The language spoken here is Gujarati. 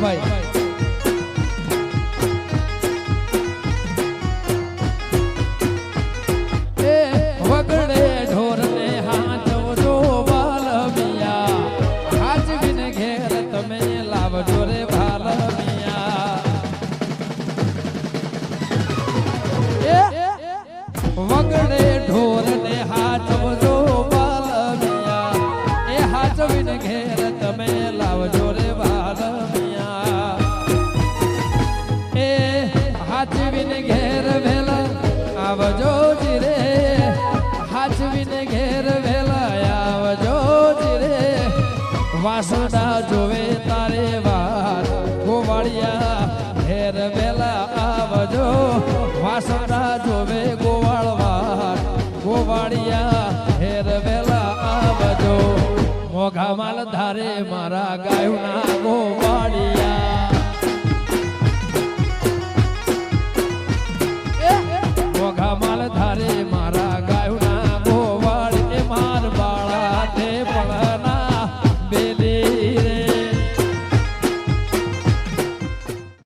ભાઈ. ઘેર તમે લાવજો રે હાચવીને ઘેર વેલા આવજો જી રે હાચવીને ઘેર વેલા આવજો જી રે વાસડા જોવે તારે વાત ગોવાળિયા ઘેર વેલા આવજો. વાસડા જોવે ગોવાળ વાત ગોવાળિયા ઘેર વેલા આવજો. મોઘા માલ ધારે મારા ગાયુના ગોવા